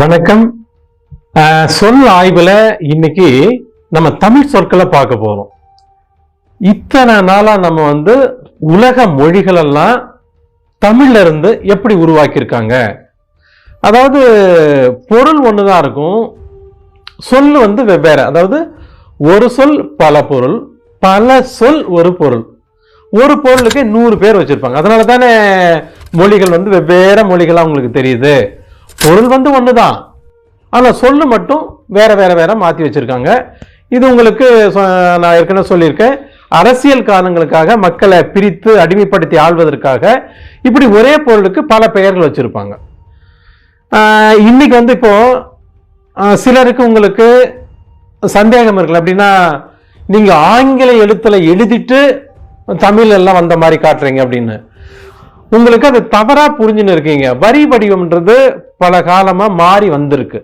வணக்கம். சொல் ஆய்வுல இன்னைக்கு நம்ம தமிழ் சொற்களை பார்க்க போறோம். இத்தனை நாளா நம்ம வந்து உலக மொழிகள் எல்லாம் தமிழ்ல இருந்து எப்படி உருவாக்கியிருக்காங்க? அதாவது பொருள் ஒண்ணுதான் இருக்கும் சொல் வந்து வெவ்வேறு. அதாவது ஒரு சொல் பல பொருள் பல சொல் ஒரு பொருள். ஒரு பொருளுக்கு நூறு பேர் வச்சிருப்பாங்க. அதனால தானே மொழிகள் வந்து வெவ்வேறு மொழிகளாக உங்களுக்கு தெரியுது. பொருள் வந்து ஒன்று தான் ஆனால் சொல்லு மட்டும் வேற வேற வேற மாற்றி வச்சுருக்காங்க. இது உங்களுக்கு சொ- நான் ஏற்கனவே சொல்லியிருக்கேன். அரசியல் காரணங்களுக்காக மக்களை பிரித்து அடிமைப்படுத்தி ஆள்வதற்காக இப்படி ஒரே பொருளுக்கு பல பெயர்கள் வச்சுருப்பாங்க. இன்னைக்கு வந்து இப்போ சிலருக்கு உங்களுக்கு சந்தேகம் இருக்குல்ல. அப்படின்னா நீங்கள் ஆங்கில எழுத்தில் எழுதிட்டு தமிழ் எல்லாம் வந்த மாதிரி காட்டுறீங்க அப்படின்னு. உங்களுக்கு அது தவறா புரிஞ்சுன்னு இருக்கீங்க. வரி வடிவம்ன்றது பல காலமா மாறி வந்திருக்கு.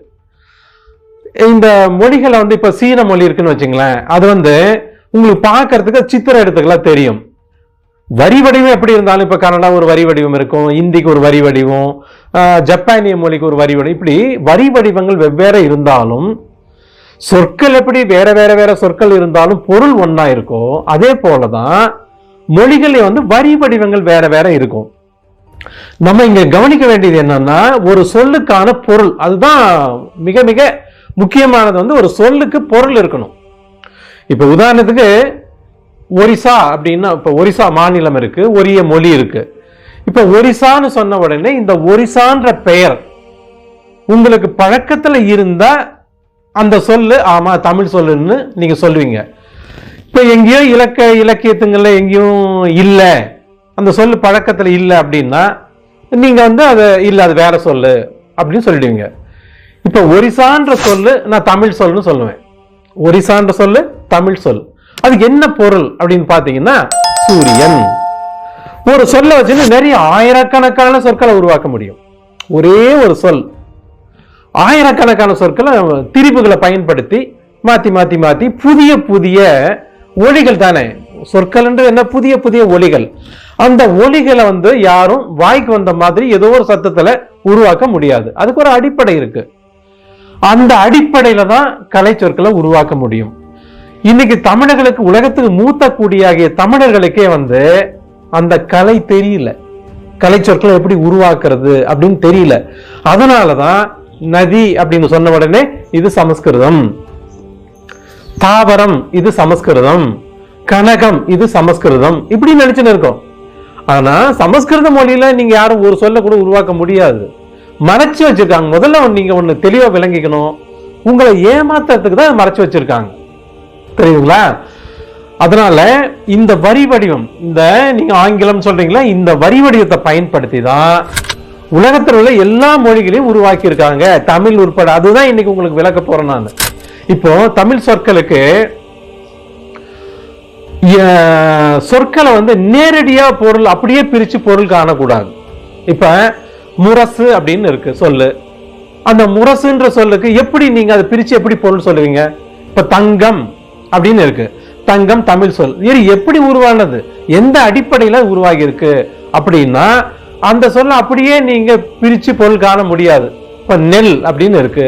இந்த மொழிகளை வந்து இப்ப சீன மொழி இருக்குன்னு வச்சுங்களேன் அது வந்து உங்களுக்கு பார்க்கறதுக்கு சித்திர எடுத்துக்கலாம் தெரியும். வரி வடிவம் எப்படி இருந்தாலும் இப்போ கன்னடா ஒரு வரி வடிவம் இருக்கும் இந்திக்கு ஒரு வரி வடிவம் ஜப்பானிய மொழிக்கு ஒரு வரி வடிவம். இப்படி வரி வடிவங்கள் வெவ்வேறு இருந்தாலும் சொற்கள் எப்படி வேற வேற வேற சொற்கள் இருந்தாலும் பொருள் ஒன்றா இருக்கோ அதே போலதான் மொழிகளே வந்து வரி வடிவங்கள் வேற வேற இருக்கும். நம்ம இங்க கவனிக்க வேண்டியது என்னன்னா ஒரு சொல்லுக்கான பொருள். அதுதான் மிக மிக முக்கியமானது வந்து ஒரு சொல்லுக்கு பொருள் இருக்கணும். இப்ப உதாரணத்துக்கு ஒரிசா அப்படின்னா இப்ப ஒரிசா மாநிலம் இருக்கு ஒரிய மொழி இருக்கு. இப்ப ஒரிசான்னு சொன்ன உடனே இந்த ஒரிசான்ற பெயர் உங்களுக்கு பழக்கத்துல இருந்தா அந்த சொல்லு ஆமா தமிழ் சொல்லுன்னு நீங்க சொல்லுவீங்க. இப்ப எங்கேயோ இலக்க இலக்கியத்துங்கள்ல எங்கேயும் இல்லை. அந்த சொல் பழக்கத்தில் இல்லை அப்படின்னா நீங்கள் வந்து அது இல்லை அது வேற சொல் அப்படின்னு சொல்லிடுவீங்க. இப்போ ஒரிசான்ற சொல்லு நான் தமிழ் சொல்லுன்னு சொல்லுவேன். ஒரிசான்ற சொல்லு தமிழ் சொல் அதுக்கு என்ன பொருள் அப்படின்னு பார்த்தீங்கன்னா சூரியன். ஒரு சொல்ல வச்சுன்னு நிறைய ஆயிரக்கணக்கான சொற்களை உருவாக்க முடியும். ஒரே ஒரு சொல். ஆயிரக்கணக்கான சொற்களை திரிப்புகளை பயன்படுத்தி மாற்றி மாற்றி மாற்றி புதிய புதிய ஒலிகள் தானே. சொற்கள் என்று என்ன? புதிய புதிய ஒலிகள். அந்த ஒலிகளை வந்து யாரும் வாய்க்கு வந்த மாதிரி ஏதோ ஒரு சத்தத்துல உருவாக்க முடியாது. அதுக்கு ஒரு அடிப்படை இருக்கு. அந்த அடிப்படையில தான் கலை சொற்களை உருவாக்க முடியும். இன்னைக்கு தமிழர்களுக்கு உலகத்துக்கு மூத்த கூடியாகிய தமிழர்களுக்கே வந்து அந்த கலை தெரியல. கலை சொற்களை எப்படி உருவாக்குறது அப்படின்னு தெரியல. அதனாலதான் நதி அப்படின்னு சொன்ன உடனே இது சமஸ்கிருதம். தாவரம் இது சமஸ்கிருதம். கனகம் இது சமஸ்கிருதம். இப்படி நினைச்சுன்னு இருக்கோம். ஆனா சமஸ்கிருத மொழியில நீங்க யாரும் ஒரு சொல்ல கூட உருவாக்க முடியாது. மறைச்சு வச்சிருக்காங்க. முதல்ல நீங்க ஒண்ணு தெளிவா விளங்கிக்கணும். உங்களை ஏமாத்துறதுக்கு தான் மறைச்சு வச்சிருக்காங்க. தெரியுதுங்களா? அதனால இந்த வரி வடிவம் இந்த நீங்க ஆங்கிலம் சொல்றீங்களா இந்த வரி வடிவத்தை பயன்படுத்தி தான் உலகத்தில் உள்ள எல்லா மொழிகளையும் உருவாக்கி இருக்காங்க. தமிழ் உட்பட. அதுதான் இன்னைக்கு உங்களுக்கு விளக்க போறேன் நான். இப்போ தமிழ் சொற்களுக்கு சொற்களை வந்து நேரடியாக பொருள் அப்படியே பிரித்து பொருள் காணக்கூடாது. இப்போ முரசு அப்படின்னு இருக்கு சொல்லு. அந்த முரசுன்ற சொல்லுக்கு எப்படி நீங்கள் அதை பிரித்து எப்படி பொருள் சொல்லுவீங்க? இப்போ தங்கம் அப்படின்னு இருக்கு. தங்கம் தமிழ் சொல். இது எப்படி உருவானது? எந்த அடிப்படையில் உருவாகி இருக்கு அப்படின்னா அந்த சொல்ல அப்படியே நீங்க பிரிச்சு பொருள் காண முடியாது. இப்போ நெல் அப்படின்னு இருக்கு.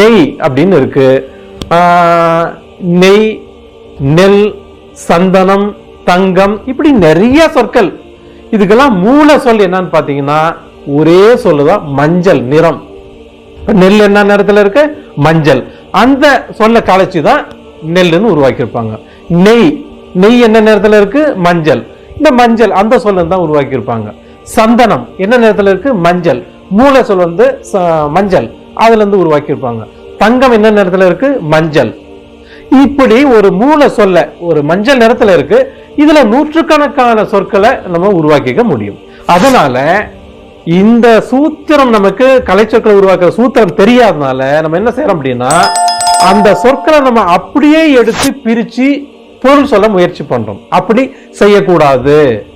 நெய் அப்படின்னு இருக்கு. நெய் நெல் சந்தனம் தங்கம் இப்படி நிறைய சொற்கள். இதுக்கெல்லாம் மூல சொல் என்னன்னு பாத்தீங்கன்னா ஒரே சொல்லுதான் மஞ்சள் நிறம். நெல் என்ன நிறத்துல இருக்கு? மஞ்சள். அந்த சொல்ல கலைச்சு தான் நெல்லுன்னு உருவாக்கியிருப்பாங்க. நெய். நெய் என்ன நேரத்தில் இருக்கு? மஞ்சள். இந்த மஞ்சள் அந்த சொல்ல தான் உருவாக்கியிருப்பாங்க. சந்தனம் என்ன நேரத்தில் இருக்கு? மஞ்சள். மூல சொல் வந்து ச- மஞ்சள். அதுல இருந்து உருவாக்கியிருப்பாங்க. தங்கம் என்ன நேரத்தில் இருக்கு? மஞ்சள். இப்படி ஒரு மூல சொல்ல ஒரு மஞ்சள் நிறத்துல இருக்கு. இதுல நூற்றுக்கணக்கான சொற்களை நம்ம உருவாக்கிக்க முடியும். அதனால இந்த சூத்திரம் நமக்கு கலைச்சொற்களை உருவாக்குற சூத்திரம் தெரியாதனால நம்ம என்ன செய்யறோம் அப்படின்னா அந்த சொற்களை நம்ம அப்படியே எடுத்து பிரிச்சு பொருள் சொல்ல முயற்சி பண்றோம். அப்படி செய்யக்கூடாது.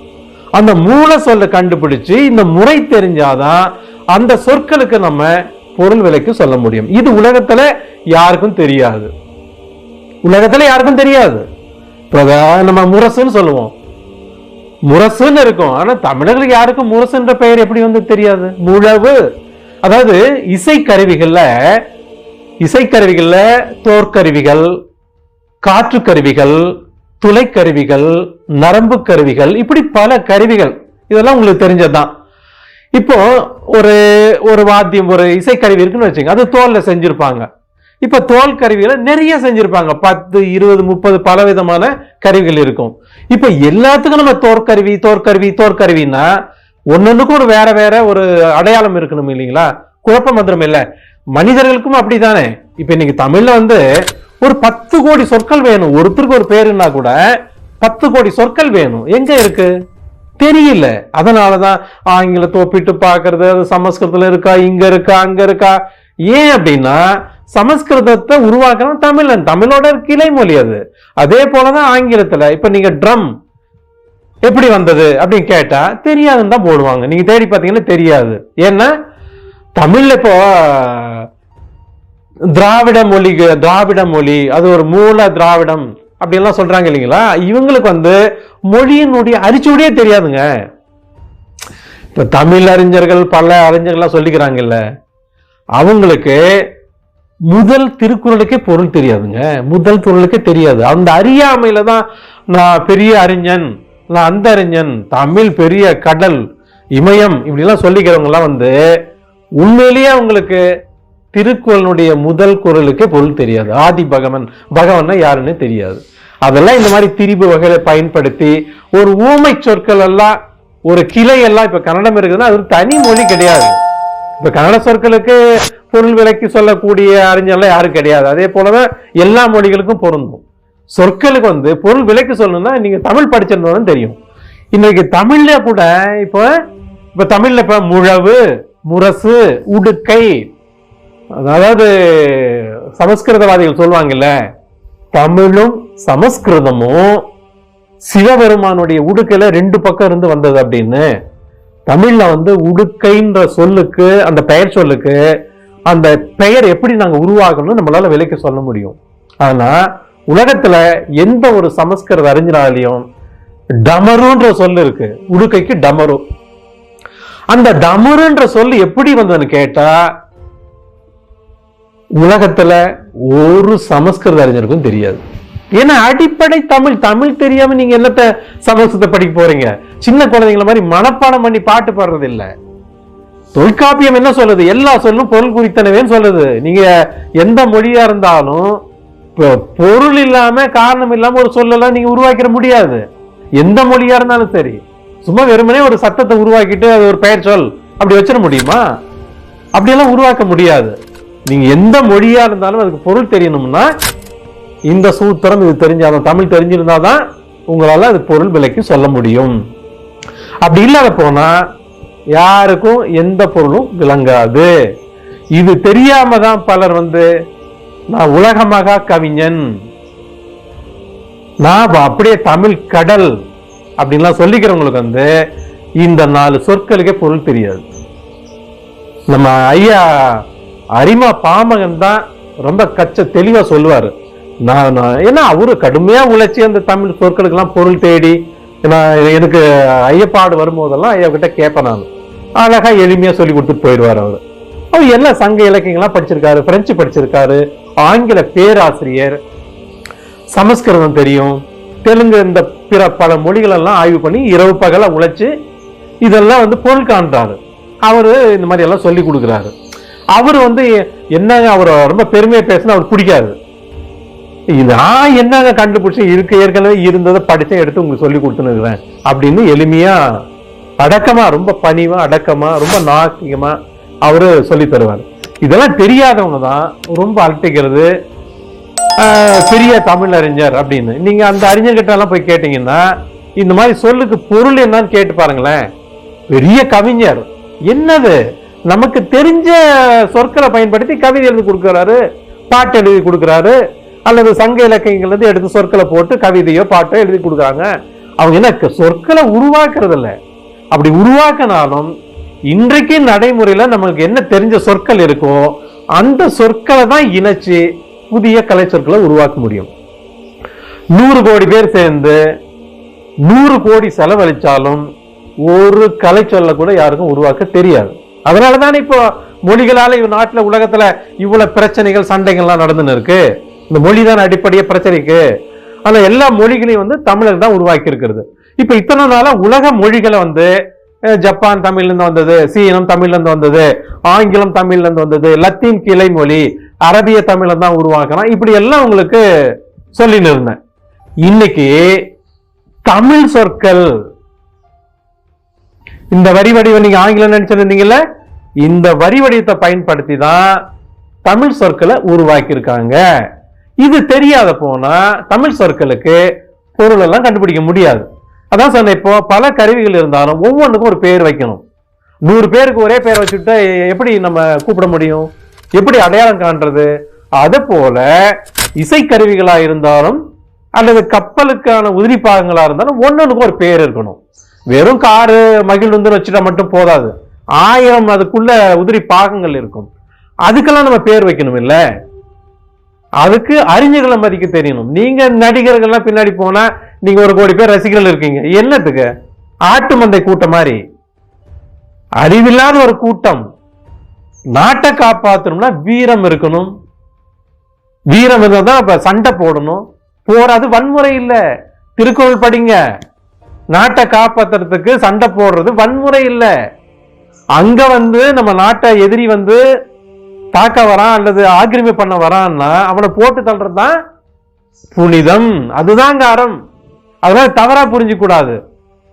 அந்த மூல சொல்ல கண்டுபிடிச்சு இந்த முறை தெரிஞ்சாதான் அந்த சொற்களுக்கு நம்ம பொருள் விலைக்கு சொல்ல முடியும். இது உலகத்துல யாருக்கும் தெரியாது. உலகத்தில் யாருக்கும் தெரியாது. இப்ப நம்ம முரசுன்னு சொல்லுவோம். முரசுன்னு இருக்கும். ஆனால் தமிழர்களுக்கு யாருக்கும் முரசுன்ற பெயர் எப்படி வந்து தெரியாது? முழவு. அதாவது இசைக்கருவிகளில் இசைக்கருவிகளில் தோற்கருவிகள் காற்று கருவிகள் துளைக்கருவிகள் நரம்பு கருவிகள் இப்படி பல கருவிகள். இதெல்லாம் உங்களுக்கு தெரிஞ்சதுதான். இப்போ ஒரு ஒரு வாத்தியம் ஒரு இசைக்கருவி இருக்குன்னு வச்சுங்க அது தோல்ல செஞ்சிருப்பாங்க. இப்போ தோல் கருவிகளை நிறைய செஞ்சுருப்பாங்க. பத்து இருபது முப்பது பல விதமான கருவிகள் இருக்கும். இப்போ எல்லாத்துக்கும் நம்ம தோற்கருவி தோற்கருவி தோற்கருவின்னா ஒன்னொன்றுக்கும் ஒரு வேற வேற ஒரு அடையாளம் இருக்கணும் இல்லைங்களா? குழப்பம் மந்திரம் இல்லை. மனிதர்களுக்கும் அப்படிதானே இப்போ இன்னைக்கு தமிழ்ல வந்து ஒரு பத்து கோடி சொற்கள் வேணும். ஒருத்தருக்கு ஒரு பேருன்னா கூட பத்து கோடி சொற்கள் வேணும். எங்க இருக்கு? தெரியல. அதனாலதான் ஆங்கிலத்தை ஒப்பிட்டு பார்க்கறது அது சமஸ்கிருதத்துல இருக்கா இங்க இருக்கா அங்க இருக்கா ஏன் அப்படின்னா சமஸ்கிருதத்தை உருவாக்குறவன் தமிழன். தமிழோட கிளை மொழி அது. அதே போலதான் ஆங்கிலத்துல. இப்ப நீங்க ட்ரம் எப்படி வந்தது அப்படின்னு கேட்டா தெரியாதுன்னு தான் போடுவாங்க. நீங்க தேடி பார்த்தீங்கன்னா தெரியாது. ஏன்னா தமிழ்ல இப்போ திராவிட மொழி திராவிட மொழி அது ஒரு மூல திராவிடம் அப்படின்லாம் சொல்றாங்க இல்லைங்களா? இவங்களுக்கு வந்து மொழியினுடைய அரிச்சுடியே தெரியாதுங்க. இப்ப தமிழ் அறிஞர்கள் பல அறிஞர்கள்லாம் சொல்லிக்கிறாங்கல்ல. அவங்களுக்கு முதல் திருக்குறளுக்கே பொருள் தெரியாதுங்க. முதல் குறளுக்கே தெரியாது. அந்த அறியாமையில தான் நான் பெரிய அறிஞன் நான் அந்த அறிஞன் தமிழ் பெரிய கடல் இமயம் இப்படிலாம் சொல்லிக்கிறவங்கலாம் வந்து உண்மையிலேயே அவங்களுக்கு திருக்குறளுடைய முதல் குரலுக்கே பொருள் தெரியாது. ஆதி பகவன் பகவன்னா யாருன்னு தெரியாது. அதெல்லாம் இந்த மாதிரி திரிபு வகையில பயன்படுத்தி ஒரு ஊமை சொற்கள் எல்லாம் ஒரு கிளை எல்லாம் இப்ப கன்னடம் இருக்குதுன்னா அது ஒரு தனி மொழி கிடையாது. இப்போ கன்னட சொற்களுக்கு பொருள் விலைக்கு சொல்லக்கூடிய அறிஞர்லாம் யாரும் கிடையாது. அதே போலதான் எல்லா மொழிகளுக்கும் பொருந்தும். சொற்களுக்கு வந்து பொருள் விலைக்கு சொல்லணும்னா நீங்க தமிழ் படிச்சிருந்தோம் தெரியும். இன்னைக்கு தமிழ்ல கூட இப்போ இப்போ தமிழ்ல இப்போ முழவு முரசு உடுக்கை அதாவது சமஸ்கிருதவாதிகள் சொல்லுவாங்கல்ல தமிழும் சமஸ்கிருதமும் சிவபெருமானுடைய உடுக்கையில ரெண்டு பக்கம் இருந்து வந்தது அப்படின்னு. தமிழ்ல வந்து உடுக்கைன்ற சொல்லுக்கு அந்த பெயர் சொல்லுக்கு அந்த பெயர் எப்படி நாங்க உருவாகணும்னு நம்மளால விலைக்கு சொல்ல முடியும். ஆனா உலகத்துல எந்த ஒரு சமஸ்கிருத அறிஞராலையும் டமருன்ற சொல்லு இருக்கு. உடுக்கைக்கு டமரு. அந்த டமருன்ற சொல் எப்படி வந்ததுன்னு கேட்டா உலகத்துல ஒரு சமஸ்கிருத அறிஞருக்கும் தெரியாது. ஏன்னா அடிப்படை தமிழ்? தமிழ் தெரியாம நீங்க என்னத்த சமஸ்கிருத படிக்க போறீங்க? சின்ன குழந்தைங்கள மாதிரி மனப்பாடம் பண்ணி பாட்டு பாடுறது இல்ல தொல்காப்பியம் என்ன சொல்லுது? எல்லா சொல்லும் பொருள் குறித்தனவேன்னு சொல்லுது. நீங்க எந்த மொழியா இருந்தாலும் இப்போ பொருள் இல்லாம காரணம் இல்லாம ஒரு சொல்லலாம் நீங்க உருவாக்கிட முடியாது. எந்த மொழியா இருந்தாலும் சரி. சும்மா வெறுமனே ஒரு சத்தத்தை உருவாக்கிட்டு அது ஒரு பெயர் சொல். அப்படி வச்சிட முடியுமா? அப்படியெல்லாம் உருவாக்க முடியாது. நீங்க எந்த மொழியா இருந்தாலும் அதுக்கு பொருள் தெரியணும்னா இந்த சூத்திரம் இது தெரிஞ்சாதான் தமிழ் தெரிஞ்சிருந்தாதான் உங்களால அது பொருள் விலைக்கு சொல்ல முடியும். அப்படி இல்லாத போனா யாருக்கும் எந்த பொருளும் விளங்காது. இது தெரியாம தான் பலர் வந்து நான் உலகமாக கவிஞன். நான் அப்படியே தமிழ் கடல் அப்படின்லாம் சொல்லிக்கிறவங்களுக்கு வந்து இந்த நாலு சொற்களுக்கே பொருள் தெரியாது. நம்ம ஐயா அரிமா பாமகன் தான் ரொம்ப கச்ச தெளிவா சொல்லுவாரு. நான் நான் ஏன்னா அவரு கடுமையா உழைச்சி அந்த தமிழ் சொற்களுக்கெல்லாம் பொருள் தேடி நான் எனக்கு ஐயப்பாடு வரும்போதெல்லாம் ஐயா கேட்பேன் நான். அழகா எளிமையா சொல்லி கொடுத்துட்டு போயிடுவார் அவர். அவர் எல்லா சங்க இலக்கியங்கள்லாம் படிச்சிருக்காரு பிரெஞ்சு படிச்சிருக்காரு ஆங்கில பேராசிரியர் சமஸ்கிருதம் தெரியும் தெலுங்கு இந்த பிற பல மொழிகள் எல்லாம் ஆய்வு பண்ணி இரவு பகல உழைச்சி இதெல்லாம் வந்து பொருள் காண்றாரு. அவரு இந்த மாதிரி எல்லாம் சொல்லி கொடுக்குறாரு. அவர் வந்து என்னங்க அவர் ரொம்ப பெருமையை பேசினா அவர் பிடிக்காது. நான் என்னங்க கண்டுபிடிச்சி இருக்கு ஏற்கனவே இருந்ததை படித்தேன் எடுத்து உங்களுக்கு சொல்லி கொடுத்துனுக்குறேன் அப்படின்னு எளிமையாக அடக்கமாக ரொம்ப பணிவாக அடக்கமாக ரொம்ப நாசிகமாக அவர் சொல்லி தருவார். இதெல்லாம் தெரியாதவங்க தான் ரொம்ப அலட்டிக்கிறது பெரிய தமிழ் அறிஞர் அப்படின்னு. நீங்கள் அந்த அறிஞர்கிட்ட எல்லாம் போய் கேட்டிங்கன்னா இந்த மாதிரி சொல்லுக்கு பொருள் என்னன்னு கேட்டு பாருங்களேன். பெரிய கவிஞர். என்னது? நமக்கு தெரிஞ்ச சொற்களை பயன்படுத்தி கவிதை எழுதி கொடுக்குறாரு பாட்டு எழுதி கொடுக்குறாரு அல்லது சங்க இலக்கியங்கள்லேருந்து எடுத்து சொற்களை போட்டு கவிதையோ பாட்டோ எழுதி கொடுக்குறாங்க. அவங்க என்ன சொற்களை உருவாக்குறது இல்லை அப்படி உருவாக்கினாலும் இன்றைக்கு நடைமுறையில நமக்கு என்ன தெரிஞ்ச சொற்கள் இருக்கோ அந்த சொற்களை தான் இணைச்சு புதிய கலை சொற்களை உருவாக்க முடியும். நூறு கோடி பேர் சேர்ந்து நூறு கோடி செலவழிச்சாலும் ஒரு கலை சொல்ல கூட யாருக்கும் உருவாக்க தெரியாது. அதனால தானே இப்போ மொழிகளால் இவ் நாட்டில் உலகத்துல இவ்வளோ பிரச்சனைகள் சண்டைகள்லாம் நடந்துன்னு இருக்கு. இந்த மொழி தான் அடிப்படைய பிரச்சனைக்கு. ஆனால் எல்லா மொழிகளையும் வந்து தமிழர் தான் உருவாக்கி இருக்கிறது இப்போ இத்தனை நாளாக உலக மொழிகளை வந்து ஜப்பான் தமிழ்லேருந்து வந்தது சீனம் தமிழ்லேருந்து வந்தது ஆங்கிலம் தமிழ்லேருந்து வந்தது லத்தீன் கிளை மொழி அரபிய தமிழை தான் உருவாக்கலாம் இப்படி எல்லாம் உங்களுக்கு சொல்லின்னு இருந்தேன். இன்னைக்கு தமிழ் சொற்கள் இந்த வரி வடிவம் நீங்க ஆங்கிலம் நினைச்சிருந்தீங்கல்ல இந்த வரி வடிவத்தை பயன்படுத்தி தான் தமிழ் சொற்களை உருவாக்கியிருக்காங்க. இது தெரியாத போனா தமிழ் சொற்களுக்கு பொருள் எல்லாம் கண்டுபிடிக்க முடியாது. அதான் சொன்னேன் இப்போ பல கருவிகள் இருந்தாலும் ஒவ்வொன்றுக்கும் ஒரு பேர் வைக்கணும். நூறு பேருக்கு ஒரே பேர் வச்சுட்டு எப்படி நம்ம கூப்பிட முடியும்? எப்படி அடையாளம் காண்றது? அது போல இசைக்கருவிகளா இருந்தாலும் அல்லது கப்பலுக்கான உதிரி பாகங்களா இருந்தாலும் ஒன்னொன்னுக்கு ஒரு பேர் இருக்கணும். வெறும் காரு மகிழ்ந்து வச்சுட்டா மட்டும் போதாது. ஆயிரம் அதுக்குள்ள உதிரி பாகங்கள் இருக்கும். அதுக்கெல்லாம் நம்ம பேர் வைக்கணும் இல்லை அதுக்கு அறிஞர்களை மதிக்க தெரியணும். நீங்க நடிகர்கள்லாம் பின்னாடி போனா நீங்க ஒரு கோடி பேர் ரசிகர்கள் இருக்கீங்க. என்னத்துக்கு? ஆட்டு மந்தை கூட்டம் மாதிரி. அறிவில்லாத ஒரு கூட்டம். நாட்டை காப்பாத்தணும்னா வீரம் இருக்கணும். வீரம் இருந்தால் தான் இப்போ சண்டை போடணும். போராது வன்முறை இல்லை. திருக்குறள் படிங்க. நாட்டை காப்பாத்துறதுக்கு சண்டை போடுறது வன்முறை இல்லை. அங்க வந்து நம்ம நாட்டை எதிரி வந்து தாக்க வரான் அல்லது ஆக்கிரமி பண்ண வரான்னா அவனை போட்டு தள்ளுறது தான் புனிதம். அதுதாங்க அறம். அதெல்லாம் தவறா புரிஞ்சுக்க கூடாது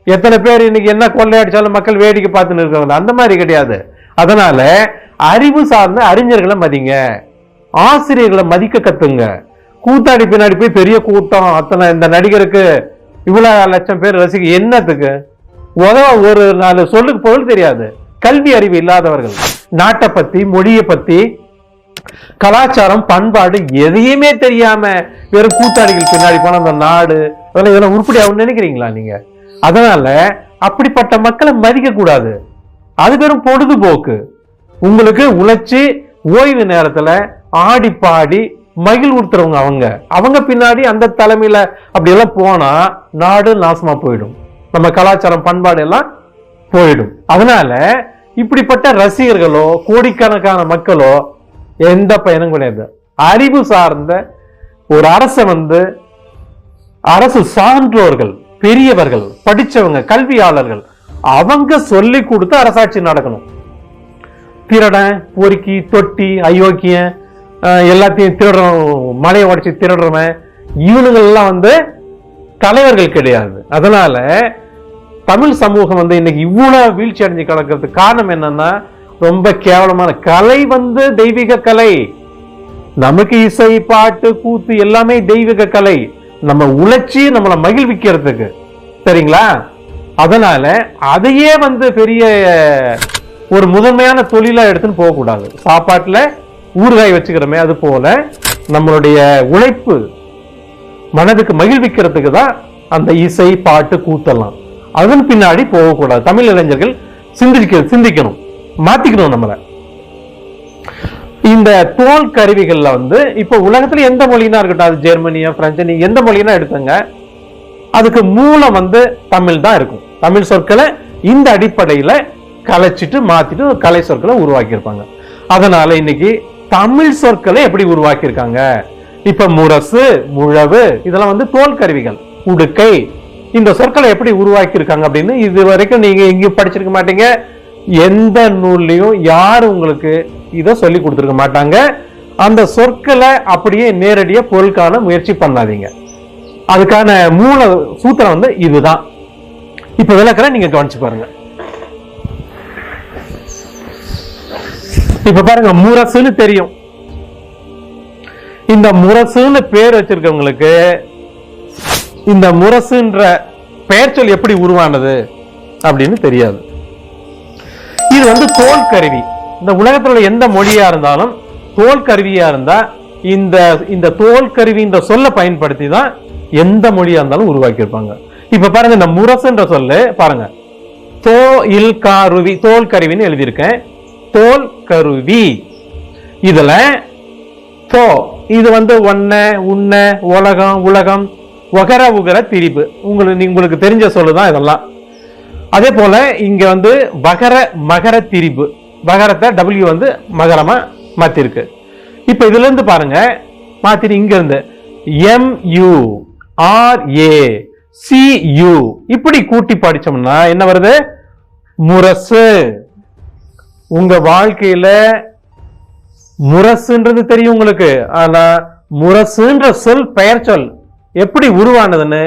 எத்தனை பேர் இன்னைக்கு என்ன கொள்ளையடிச்சாலும் மக்கள் வேடிக்கை பார்த்துன்னு இருக்கிறது அந்த மாதிரி கிடையாது. அதனால அறிவு சார்ந்த அறிஞர்களை மதிங்க. ஆசிரியர்களை மதிக்க கத்துங்க. கூத்தாடி பின்னாடி போய் பெரிய கூட்டம். அத்தனை இந்த நடிகருக்கு இவ்வளவு லட்சம் பேர் ரசிக்க என்னத்துக்கு? உதவ ஒரு நாலு சொல்லுக்கு பொருள் தெரியாது. கல்வி அறிவு இல்லாதவர்கள். நாட்டை பத்தி மொழியை பத்தி கலாச்சாரம் பண்பாடு எதையுமே தெரியாம வெறும் கூட்டாளிகள் பின்னாடி போன அந்த நாடு அதெல்லாம் இதெல்லாம் உருப்படி ஆகும் நினைக்கிறீங்களா நீங்க? அதனால அப்படிப்பட்ட மக்களை மதிக்க கூடாது அது வெறும் பொழுதுபோக்கு. உங்களுக்கு உழைச்சி ஓய்வு நேரத்துல ஆடி பாடி மகிழ்வுறுத்துறவங்க அவங்க. அவங்க பின்னாடி அந்த தலைமையில அப்படி எல்லாம் போனா நாடு நாசமா போயிடும். நம்ம கலாச்சாரம் பண்பாடு எல்லாம் போயிடும். அதனால இப்படிப்பட்ட ரசிகர்களோ கோடிக்கணக்கான மக்களோ எந்த பயனும் கிடையாது. அறிவு சார்ந்த ஒரு அரசை வந்து அரசு சான்றோர்கள் பெரியவர்கள் படிச்சவங்க கல்வியாளர்கள் அவங்க சொல்லி கொடுத்து அரசாட்சி நடக்கணும். திருடன் பொறுக்கி தொட்டி அயோக்கியன் எல்லாத்தையும் திருடுறோம் மலையை உடச்சி திருடுறவன் இவனுங்கள்லாம் வந்து தலைவர்கள் கிடையாது. அதனால தமிழ் சமூகம் வந்து இன்னைக்கு இவ்வளோ வீழ்ச்சி அடைஞ்சு கலக்கிறதுக்கு காரணம் என்னன்னா ரொம்ப கேவலமான கலை வந்து தெய்வீக கலை. நமக்கு இசை பாட்டு கூத்து எல்லாமே தெய்வீக கலை. நம்ம உழைச்சி நம்மளை மகிழ்விக்கிறதுக்கு. சரிங்களா? அதனால அதையே வந்து பெரிய ஒரு முதன்மையான தொழிலாக எடுத்துன்னு போகக்கூடாது. சாப்பாட்டில் ஊறுகாய் வச்சுக்கிறோமே அது போல நம்மளுடைய உழைப்பு மனதுக்கு மகிழ்விக்கிறதுக்கு தான் அந்த இசை பாட்டு கூத்தெல்லாம். அதன் பின்னாடி போகக்கூடாது. தமிழ் இளைஞர்கள் சிந்திக்க சிந்திக்கணும். மாத்திக்கணும் நம்மளை. இந்த தோல் கருவிகள்ல வந்து இப்போ உலகத்துல எந்த மொழினா இருக்கட்டும் அது ஜெர்மனியா பிரெஞ்சு நீங்க எந்த மொழினா எடுத்துங்க அதுக்கு மூலம் வந்து தமிழ் தான் இருக்கும். தமிழ் சொற்களை இந்த அடிப்படையில கலைச்சிட்டு மாத்திட்டு ஒரு கலை சொற்களை உருவாக்கியிருப்பாங்க. அதனால இன்னைக்கு தமிழ் சொற்களை எப்படி உருவாக்கியிருக்காங்க? இப்ப முரசு முழவு இதெல்லாம் வந்து தோல் கருவிகள். உடுக்கை இந்த சொற்களை எப்படி உருவாக்கியிருக்காங்க அப்படின்னு இது வரைக்கும் நீங்க எங்கேயும் படிச்சிருக்க மாட்டீங்க. எந்த நூல்லையும் யாரும் உங்களுக்கு இதை சொல்லி கொடுத்துருக்க மாட்டாங்க. அந்த சொற்களை அப்படியே நேரடியா பொருள் காண முயற்சி பண்ணாதீங்க. அதுக்கான மூல சூத்திரம் வந்து இதுதான். இப்ப விளக்கிற நீங்க கவனிச்சு பாருங்க. இப்போ பாருங்க முரசுன்னு தெரியும். இந்த முரசுன்னு பேர் வச்சிருக்கவங்களுக்கு இந்த முரசுன்ற பெயர்ச்சொல் எப்படி உருவானது அப்படின்னு தெரியாது. இது வந்து தோல் கருவி. இந்த உலகத்தில் உள்ள எந்த மொழியா இருந்தாலும் தோல் கருவியா இருந்தா இந்த இந்த தோல் கருவி இந்த சொல்ல பயன்படுத்தி தான் எந்த மொழியா இருந்தாலும் உருவாக்கியிருப்பாங்க. இப்ப பாருங்க இந்த முரசுன்ற சொல்லு பாருங்க. தோ இல் கருவி தோல் கருவின்னு எழுதியிருக்கேன். தோல் கருவி. இதுல தோ இது வந்து ஒன்ன உன்ன உலகம் உலகம் ஒகர உகர திரிப்பு உங்களுக்கு உங்களுக்கு தெரிஞ்ச சொல்லுதான் இதெல்லாம். அதே போல இங்க வந்து வகர மகர திரிப்பு வகரத்தை டபிள்யூ வந்து மகரமா மாத்திருக்கு. இப்போ இதுல இருந்து பாருங்க இங்கேருந்து. இங்க இருந்து எம் சி இப்படி கூட்டி படிச்சோம்னா என்ன வருது? முரசு. உங்க வாழ்க்கையில முரசுன்றது தெரியும் உங்களுக்கு. ஆனா முரசுன்ற சொல் பெயர் சொல் எப்படி உருவானதுன்னு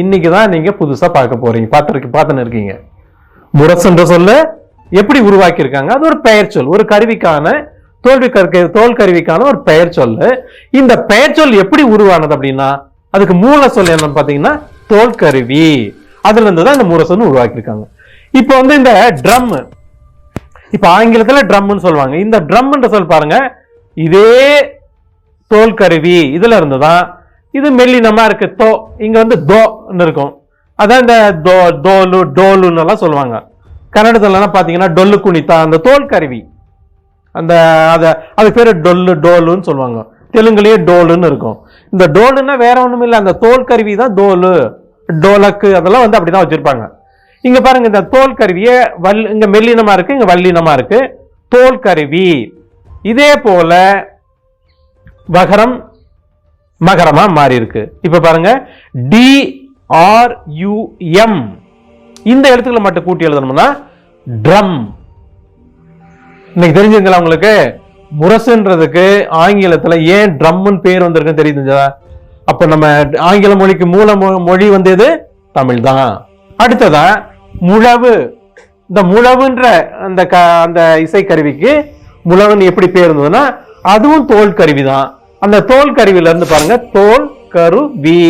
இன்னைக்கு தான் நீங்க புதுசா பார்க்க போறீங்க. பார்த்துருக்கு பார்த்துன்னு இருக்கீங்க. முரசுன்ற சொல்ல எப்படி உருவாக்கி இருக்காங்க அது ஒரு பெயர் சொல். ஒரு கருவிக்கான தோல்வி கற்க தோல் கருவிக்கான ஒரு பெயர் சொல். இந்த பெயர் சொல் எப்படி உருவானது அப்படின்னா அதுக்கு மூல சொல் என்னன்னு பாத்தீங்கன்னா தோல் கருவி. அதுல இருந்து தான் இந்த முரசுன்னு உருவாக்கியிருக்காங்க. இப்போ வந்து இந்த ட்ரம் இப்ப ஆங்கிலத்துல ட்ரம்னு சொல்லுவாங்க. இந்த ட்ரம்ன்ற சொல் பாருங்க இதே தோல் கருவி. இதுல இருந்து தான் இது மெல்லினமா இருக்கு. தோ இங்க வந்து தோன்னு இருக்கும். அதான் இந்த தோ தோலு டோலுன்னு எல்லாம் சொல்லுவாங்க. கன்னடத்துலலாம் பார்த்தீங்கன்னா டொல்லு குனித்தா அந்த தோல் கருவி. அந்த அதை அது பேர் டொல்லு டோலுன்னு சொல்லுவாங்க. தெலுங்குலேயே டோலுன்னு இருக்கும். இந்த டோலுன்னா வேற ஒன்றும் இல்லை. அந்த தோல் கருவி தான் டோலு டோலக்கு அதெல்லாம் வந்து அப்படிதான் வச்சுருப்பாங்க. இங்கே பாருங்க இந்த தோல் கருவியே வல் இங்கே மெல்லினமாக இருக்குது இங்கே வல்லினமாக இருக்குது தோல் கருவி. இதே போல வகரம் மகரமா மாறி இருக்கு இப்ப பாருங்க டி ஆர் யூஎம் இந்த எழுத்துக்களை மட்டும் கூட்டி எழுதணும்னா ட்ரம் இன்னைக்கு தெரிஞ்சுங்களா உங்களுக்கு? முரசுன்றதுக்கு ஆங்கிலத்துல ஏன் ட்ரம்னு பேர் வந்திருக்குன்னு தெரியுதுங்களா? அப்ப நம்ம ஆங்கில மொழிக்கு மூல மொ- மொழி வந்து எது? தமிழ் தான் அடுத்ததா முழவு. இந்த முழவுன்ற அந்த க அந்த இசைக்கருவிக்கு முழவுன்னு எப்படி பேர் இருந்ததுன்னா அதுவும் தோல் கருவி தான் அந்த தோல் கருவில இருந்து பாருங்க தோல் கருவி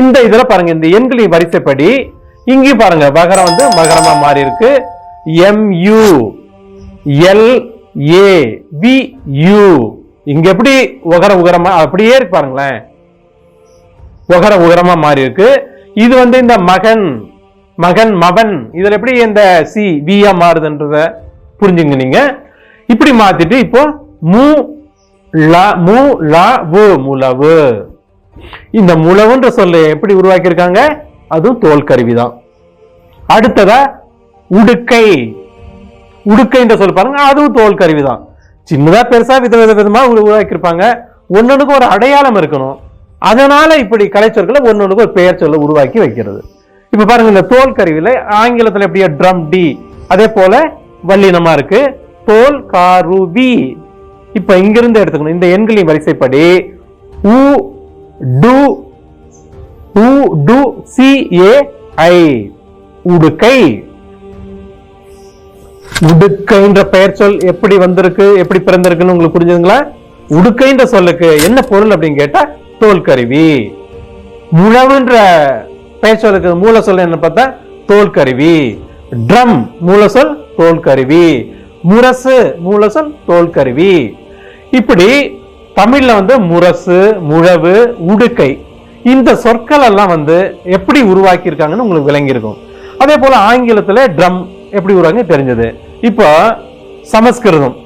இந்த இதுல பாருங்க இந்த எண்களின் வரிசைப்படி இங்கேயும் பாருங்க வகரம் வந்து மகரமா மாறி இருக்கு. M U L A V U இங்க எப்படி உகர உகரமா அப்படியே இருக்கு பாருங்களேன். உகர உகரமா மாறி இருக்கு. இது வந்து இந்த மகன் மகன் மவன் இதுல எப்படி இந்த சி வியா மாறுதுன்றத புரிஞ்சுங்க நீங்க. இப்படி மாத்திட்டு இப்போ மு ல மு ல வு முலவு. இந்த முழவுன்ற சொல்ல எப்படி உருவாக்கியிருக்காங்க? அதுவும் தோல் கருவிதான் அடுத்ததா உடுக்கை. உடுக்கைன்ற சொல் பாருங்க அதுவும் தோல் கருவி தான். சின்னதா பெருசா வித வித விதமா உருவாக்கியிருப்பாங்க. ஒன்னொன்னுக்கு ஒரு அடையாளம் இருக்கணும். அதனால இப்படி கலைச்சொற்களை ஒன்னொன்னுக்கு ஒரு பெயர் சொல்ல உருவாக்கி வைக்கிறது. இப்ப பாருங்க இந்த தோல் கருவியில ஆங்கிலத்துல எப்படியா ட்ரம் டி. அதே போல வல்லினமா இருக்கு. தோல் காருவி இப்ப இங்கிருந்து எடுத்துக்கணும். இந்த எண்களின் வரிசைப்படி உ டு உ டு சி ஏ ஐ. உடுக்கை. உடுக்கைன்ற பெயர் சொல் எப்படி வந்திருக்கு எப்படி பிறந்திருக்குன்னு உங்களுக்கு புரிஞ்சுதுங்களா? உடுக்கைன்ற சொல்லுக்கு என்ன பொருள் அப்படின்னு கேட்டா தோல் கருவி முழவுன்ற பெயர் சொல்லுக்கு மூல சொல் என்ன பார்த்தா தோல் கருவி ட்ரம் மூல சொல் தோல் கருவி முரசு மூல சொல் தோல் கருவி இப்படி தமிழ்ல வந்து முரசு முழவு உடுக்கை இந்த சொற்கள் எல்லாம் வந்து எப்படி உருவாக்கியிருக்காங்கன்னு உங்களுக்கு விளங்கியிருக்கும். அதே போல ஆங்கிலத்தில் ட்ரம் எப்படி உருவாங்க தெரிஞ்சது. இப்போ சமஸ்கிருதம்.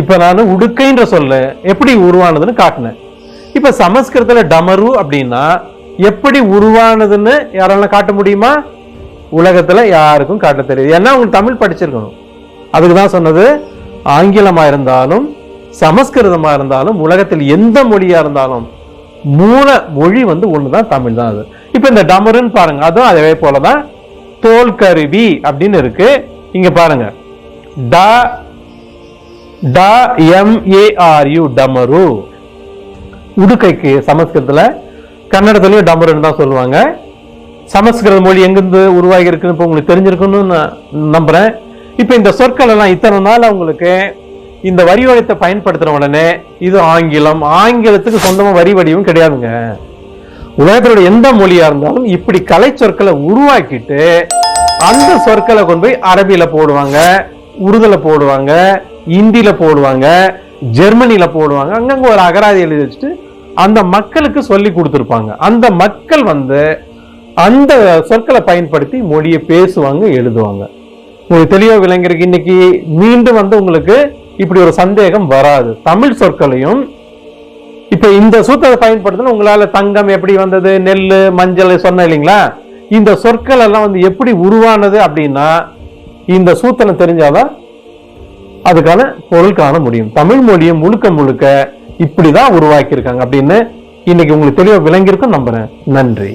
இப்போ நான் உடுக்கைன்ற சொல்லு எப்படி உருவானதுன்னு காட்டினேன். இப்போ சமஸ்கிருதத்தில் டமரு அப்படின்னா எப்படி உருவானதுன்னு யாரால காட்ட முடியுமா? உலகத்தில் யாருக்கும் காட்ட தெரியாது. ஏன்னா அவங்க தமிழ் படிச்சிருக்கணும். அதுக்கு தான் சொன்னது ஆங்கிலமாக இருந்தாலும் சமஸ்கிருதமாக இருந்தாலும் உலகத்தில் எந்த மொழியாக இருந்தாலும் மூல மொழி வந்து ஒன்று தான் தமிழ் தான் அது. இப்போ இந்த டமருன்னு பாருங்க அதுவும் அதே போலதான். தோல் கருவி அப்படின்னு இருக்கு. இங்கே பாருங்க. ட ட எம்ஏஆர்யூ டமரு. உடுக்கைக்கு சமஸ்கிருதத்தில் கன்னடத்துலேயும் டமருன்னு தான் சொல்லுவாங்க. சமஸ்கிருத மொழி எங்கேருந்து உருவாகி இருக்குன்னு இப்போ உங்களுக்கு தெரிஞ்சிருக்குன்னு நான் நம்புறேன். இப்போ இந்த சொற்கள் எல்லாம் இத்தனை நாள் உங்களுக்கு இந்த வரி வடிவத்தை பயன்படுத்துற உடனே இது ஆங்கிலம் ஆங்கிலத்துக்கு சொந்தமா வரி வடிவம் கிடையாதுங்க. உலகத்தினுடைய எந்த மொழியா இருந்தாலும் இப்படி கலை சொற்களை உருவாக்கிட்டு அந்த சொற்களை கொண்டு போய் அரபியில போடுவாங்க உருதுல போடுவாங்க இந்தியில போடுவாங்க ஜெர்மனியில போடுவாங்க அங்கங்க ஒரு அகராதி எழுதி வச்சுட்டு அந்த மக்களுக்கு சொல்லி கொடுத்துருப்பாங்க. அந்த மக்கள் வந்து அந்த சொற்களை பயன்படுத்தி மொழியை பேசுவாங்க எழுதுவாங்க. உங்களுக்கு தெளிவா விளங்கிருக்கு இன்னைக்கு மீண்டும் வந்து உங்களுக்கு இப்படி ஒரு சந்தேகம் வராது. தமிழ் சொற்களையும் இப்ப இந்த சூத்திரத்தை பயன்படுத்தினா உங்களால தங்கம் எப்படி வந்தது நெல் மஞ்சள் சொன்ன இல்லைங்களா? இந்த சொற்கள் எல்லாம் வந்து எப்படி உருவானது அப்படின்னா இந்த சூத்திரம் தெரிஞ்சாதான் அதுக்கான பொருள் காண முடியும். தமிழ் மொழியை முழுக்க முழுக்க இப்படிதான் உருவாக்கியிருக்காங்க அப்படின்னு இன்னைக்கு உங்களுக்கு தெளிவா விளங்கியிருக்கும் நம்புறேன். நன்றி.